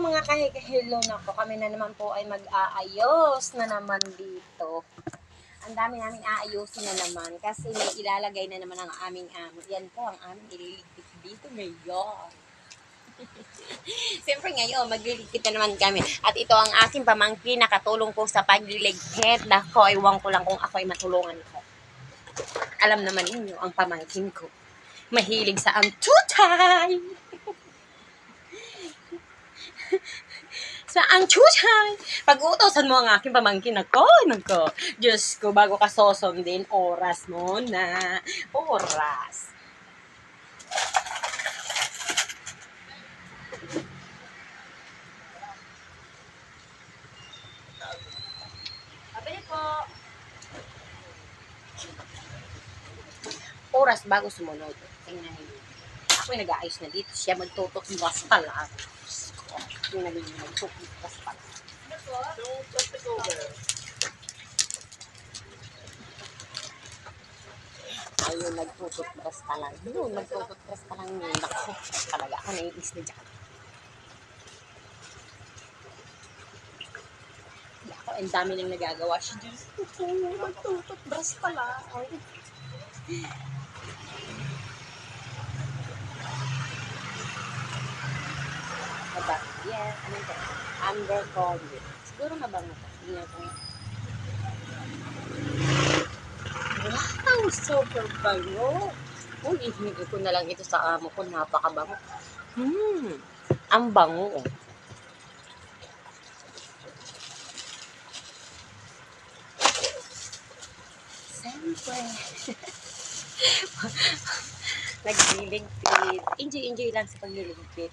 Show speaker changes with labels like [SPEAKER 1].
[SPEAKER 1] mga kahikahilo na po, kami na naman po ay mag-aayos na naman dito. Ang dami namin aayusin na naman kasi may ilalagay na naman ang aming amo. Yan po ang aming ililigpit dito ngayon. Siyempre ngayon, magliligpit na naman kami. At ito ang aking pamangkin nakatulong ko sa pagliligpit. Nako, iwan ko lang kung ako ay matulungan ko. Alam naman ninyo, ang pamangkin ko. Mahilig sa antutay. Sa ang chuchay. Pag-utosan mo ang aking pamangkin ako, nako. Diyos ko, bago ka sosondin, oras mo na. Oras. Pabili po. Oras bago sumunod. Tingnan niyo. Ako yung nag-aayos na dito. Siya magtutok bukas pa lang. Yung naging bukas pa lang. Ayun, nagtututbras pa lang. Yun, nagtututbras pa lang yun. Naku, talaga ako naiis na dyan. Ako, ang dami nang nagagawa siya. Diyos ko, nagtututbras pa lang. Yeah, ano ito? Amber Gold. Siguro mabango to. Tingnan ko nga. Wow, super bango. Uy, ihingi ko na lang ito sa amo ko. Napakabango. Hmm, ang bango. Siyempre. Nagliligpit. Enjoy, enjoy lang sa pagliligpit.